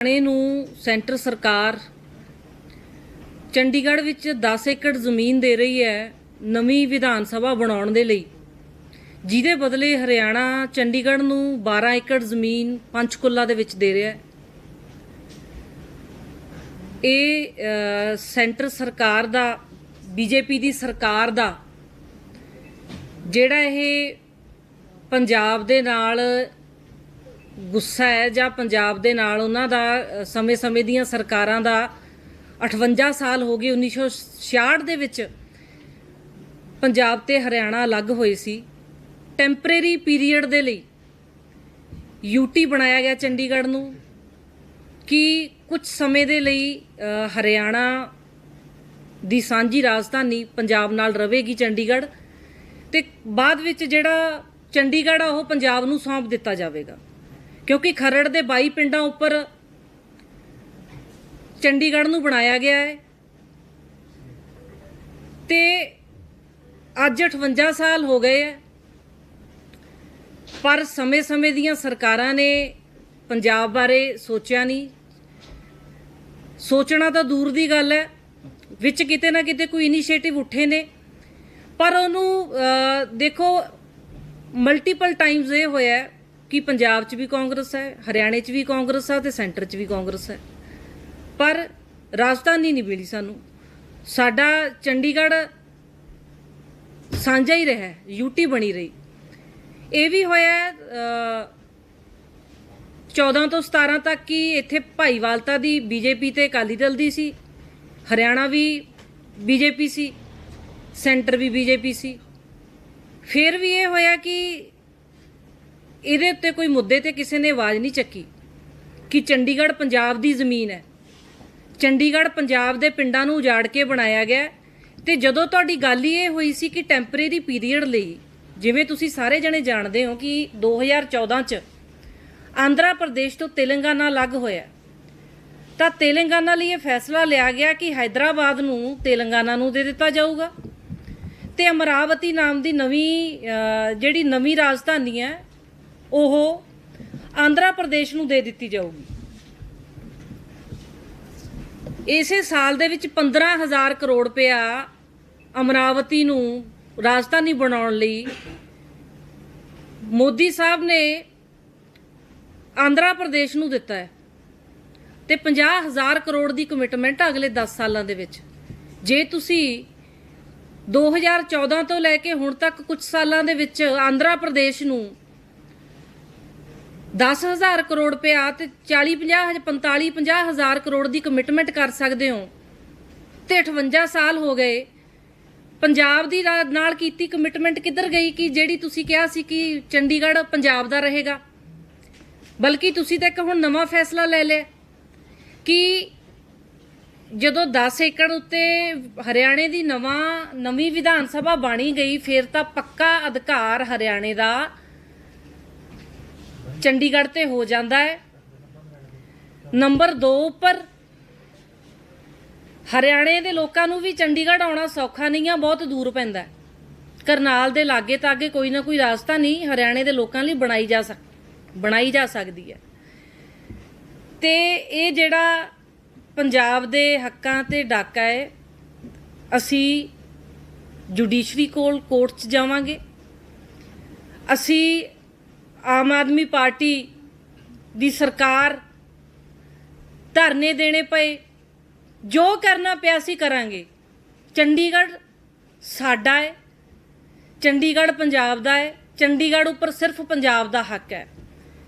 ਹਰਿਆਣੇ ਨੂੰ ਸੈਂਟਰ ਸਰਕਾਰ ਚੰਡੀਗੜ੍ਹ ਵਿੱਚ 10 ਏਕੜ ਜ਼ਮੀਨ ਦੇ ਰਹੀ ਹੈ ਨਵੀਂ ਵਿਧਾਨ ਸਭਾ ਬਣਾਉਣ ਦੇ ਲਈ। ਜਿਹਦੇ ਬਦਲੇ ਹਰਿਆਣਾ ਚੰਡੀਗੜ੍ਹ ਨੂੰ 12 ਏਕੜ ਜ਼ਮੀਨ ਪੰਚਕੁਲਾ ਦੇ ਵਿੱਚ ਦੇ ਰਿਹਾ ਹੈ। ਇਹ ਸੈਂਟਰ ਸਰਕਾਰ ਦਾ, ਬੀਜੇਪੀ ਦੀ ਸਰਕਾਰ ਦਾ, ਜਿਹੜਾ ਇਹ ਪੰਜਾਬ ਦੇ ਨਾਲ ਗੁੱਸਾ ਹੈ ਜਾਂ ਪੰਜਾਬ ਦੇ ਨਾਲ ਉਹਨਾਂ ਦਾ ਸਮੇਂ-ਸਮੇਂ ਦੀਆਂ ਸਰਕਾਰਾਂ ਦਾ 58 ਸਾਲ ਹੋ ਗਏ 1966 ਦੇ ਵਿੱਚ ਪੰਜਾਬ ਤੇ ਹਰਿਆਣਾ ਅਲੱਗ ਹੋਏ ਸੀ। ਟੈਂਪਰੇਰੀ ਪੀਰੀਅਡ ਦੇ ਲਈ ਯੂਟੀ ਬਣਾਇਆ ਗਿਆ ਚੰਡੀਗੜ੍ਹ ਨੂੰ। ਕਿ ਕੁਝ ਸਮੇਂ ਦੇ ਲਈ ਹਰਿਆਣਾ ਦੀ ਸਾਂਝੀ ਰਾਜਧਾਨੀ ਪੰਜਾਬ ਨਾਲ ਰਹੇਗੀ ਚੰਡੀਗੜ੍ਹ? ਤੇ ਬਾਅਦ ਵਿੱਚ ਜਿਹੜਾ ਚੰਡੀਗੜ੍ਹ ਆ, ਉਹ ਪੰਜਾਬ ਨੂੰ ਸੌਂਪ ਦਿੱਤਾ ਜਾਵੇਗਾ। ਕਿਉਂਕਿ ਖਰੜ ਦੇ 22 ਪਿੰਡਾਂ ਉੱਪਰ ਚੰਡੀਗੜ੍ਹ ਨੂੰ ਬਣਾਇਆ ਗਿਆ ਹੈ। ਤੇ ਅੱਜ 58 ਸਾਲ ਹੋ ਗਏ ਹੈ। ਪਰ ਸਮੇਂ-ਸਮੇਂ ਦੀਆਂ ਸਰਕਾਰਾਂ ਨੇ ਪੰਜਾਬ ਬਾਰੇ ਸੋਚਿਆ ਨਹੀਂ। ਸੋਚਣਾ ਤਾਂ ਦੂਰ ਦੀ ਗੱਲ ਹੈ। ਵਿੱਚ ਕਿਤੇ ਨਾ ਕਿਤੇ ਕੋਈ ਇਨੀਸ਼ੀਏਟਿਵ ਉੱਠੇ ਨੇ। ਪਰ ਉਹਨੂੰ ਦੇਖੋ ਮਲਟੀਪਲ ਟਾਈਮਸ ਇਹ ਹੋਇਆ ਕਿ ਪੰਜਾਬ 'ਚ ਵੀ ਕਾਂਗਰਸ ਹੈ ਹਰਿਆਣੇ 'ਚ ਵੀ ਕਾਂਗਰਸ ਹੈ ਤੇ ਸੈਂਟਰ 'ਚ ਵੀ ਕਾਂਗਰਸ ਹੈ। ਪਰ ਰਾਜਧਾਨੀ ਨਹੀਂ ਮਿਲੀ ਸਾਨੂੰ। ਸਾਡਾ ਚੰਡੀਗੜ੍ਹ ਸਾਂਝਾ ਹੀ ਰਿਹਾ ਯੂਟੀ ਬਣੀ ਰਹੀ। ਇਹ ਵੀ ਹੋਇਆ ਹੈ, 14 ਤੋਂ 17 ਤੱਕ ਕਿ ਇੱਥੇ ਭਾਈਵਾਲਤਾ ਦੀ ਬੀਜੇਪੀ ਤੇ ਅਕਾਲੀ ਦਲ ਦੀ ਸੀ। ਹਰਿਆਣਾ ਵੀ ਬੀਜੇਪੀ ਸੀ ਸੈਂਟਰ ਵੀ ਬੀਜੇਪੀ ਸੀ। ਫਿਰ ਵੀ ਇਹ ਹੋਇਆ ਕਿ ਇਹਦੇ ਉੱਤੇ ਕੋਈ ਮੁੱਦੇ ਤੇ ਕਿਸੇ ਨੇ ਆਵਾਜ਼ ਨਹੀਂ ਚੱਕੀ ਕਿ ਚੰਡੀਗੜ੍ਹ ਪੰਜਾਬ ਦੀ ਜ਼ਮੀਨ ਹੈ। ਚੰਡੀਗੜ੍ਹ ਪੰਜਾਬ ਦੇ ਪਿੰਡਾਂ ਨੂੰ ਉਜਾੜ ਕੇ ਬਣਾਇਆ ਗਿਆ ਤੇ ਜਦੋਂ ਤੁਹਾਡੀ ਗੱਲ ਹੀ ਇਹ ਹੋਈ ਸੀ ਕਿ ਟੈਂਪਰੇਰੀ ਪੀਰੀਅਡ ਲਈ, ਜਿਵੇਂ ਤੁਸੀਂ ਸਾਰੇ ਜਣੇ ਜਾਣਦੇ ਹੋ ਕਿ 2014 ਚ ਆਂਧਰਾ ਪ੍ਰਦੇਸ਼ ਤੋਂ ਤੇਲੰਗਾਨਾ ਅਲੱਗ ਹੋਇਆ ਤਾਂ ਤੇਲੰਗਾਨਾ ਲਈ ਇਹ ਫੈਸਲਾ ਲਿਆ ਗਿਆ ਕਿ ਹైదరాబాద్ ਨੂੰ ਤੇਲੰਗਾਨਾ ਨੂੰ ਦੇ ਦਿੱਤਾ ਜਾਊਗਾ। ਤੇ ਅਮਰਾਵਤੀ ਨਾਮ ਦੀ ਨਵੀਂ ਜਿਹੜੀ ਨਵੀਂ ਰਾਜਧਾਨੀ ਹੈ ਉਹ ਆਂਧਰਾ ਪ੍ਰਦੇਸ਼ ਨੂੰ ਦੇ ਦਿੱਤੀ ਜਾਊਗੀ। ਇਸੇ ਸਾਲ ਦੇ ਵਿੱਚ 15000 ਕਰੋੜ ਰੁਪਇਆ ਅਮਰਾਵਤੀ ਨੂੰ ਰਾਜਧਾਨੀ ਬਣਾਉਣ ਲਈ ਮੋਦੀ ਸਾਹਿਬ ਨੇ ਆਂਧਰਾ ਪ੍ਰਦੇਸ਼ ਨੂੰ ਦਿੱਤਾ ਹੈ ਤੇ 50000 ਕਰੋੜ ਦੀ ਕਮਿਟਮੈਂਟ ਅਗਲੇ 10 ਸਾਲਾਂ ਦੇ ਵਿੱਚ। ਜੇ ਤੁਸੀਂ 2014 ਤੋਂ ਲੈ ਕੇ ਹੁਣ ਤੱਕ ਕੁਝ ਸਾਲਾਂ ਦੇ ਵਿੱਚ ਆਂਧਰਾ ਪ੍ਰਦੇਸ਼ ਨੂੰ 10000 ਕਰੋੜ ਰੁਪਇਆ ਤੇ 40 50 45 50 ਹਜ਼ਾਰ ਕਰੋੜ ਦੀ ਕਮਿਟਮੈਂਟ ਕਰ ਸਕਦੇ ਹੋ। ਤੇ 58 ਸਾਲ ਹੋ ਗਏ। ਪੰਜਾਬ ਦੀ ਰਾ- ਨਾਲ ਕੀਤੀ ਕਮਿਟਮੈਂਟ ਕਿੱਧਰ ਗਈ ਕਿ ਜਿਹੜੀ ਤੁਸੀਂ ਕਿਹਾ ਸੀ ਕਿ ਚੰਡੀਗੜ੍ਹ ਪੰਜਾਬ ਦਾ ਰਹੇਗਾ? ਬਲਕਿ ਤੁਸੀਂ ਤਾਂ ਇੱਕ ਹੁਣ ਨਵਾਂ ਫੈਸਲਾ ਲੈ ਲਿਆ ਕਿ ਜਦੋਂ 10 ਏਕੜ ਉੱਤੇ ਹਰਿਆਣੇ ਦੀ ਨਵਾਂ, ਨਵੀਂ ਵਿਧਾਨ ਸਭਾ ਬਣੀ ਗਈ, ਫਿਰ ਤਾਂ ਪੱਕਾ ਅਧਿਕਾਰ ਹਰਿਆਣੇ ਦਾ ਚੰਡੀਗੜ੍ਹ ਤੇ ਹੋ ਜਾਂਦਾ ਹੈ। ਨੰਬਰ 2 ਉੱਪਰ, ਹਰਿਆਣੇ ਦੇ ਲੋਕਾਂ ਨੂੰ ਵੀ ਚੰਡੀਗੜ੍ਹ ਆਉਣਾ ਸੌਖਾ ਨਹੀਂ ਆ, ਬਹੁਤ ਦੂਰ ਪੈਂਦਾ ਕਰਨਾਲ ਦੇ ਲਾਗੇ ਤਾਗੇ ਕੋਈ ਨਾ ਕੋਈ ਰਾਸਤਾ ਨਹੀਂ, ਹਰਿਆਣੇ ਦੇ ਲੋਕਾਂ ਲਈ ਬਣਾਈ ਜਾ ਸਕ, ਬਣਾਈ ਜਾ ਸਕਦੀ ਹੈ। ਤੇ ਇਹ ਜਿਹੜਾ ਪੰਜਾਬ ਦੇ ਹੱਕਾਂ ਤੇ ਡਾਕਾ ਹੈ, ਅਸੀਂ ਜੁਡੀਸ਼ਰੀ ਕੋਲ, ਕੋਰਟ 'ਚ ਜਾਵਾਂਗੇ। ਅਸੀਂ ਆਮ ਆਦਮੀ ਪਾਰਟੀ ਦੀ ਸਰਕਾਰ ਧਰਨੇ ਦੇਣੇ ਪਏ, ਜੋ ਕਰਨਾ ਪਿਆ ਸੀ ਕਰਾਂਗੇ। ਚੰਡੀਗੜ੍ਹ ਸਾਡਾ ਹੈ, ਚੰਡੀਗੜ੍ਹ ਪੰਜਾਬ ਦਾ ਹੈ, ਚੰਡੀਗੜ੍ਹ ਉੱਪਰ ਸਿਰਫ ਪੰਜਾਬ ਦਾ ਹੱਕ ਹੈ।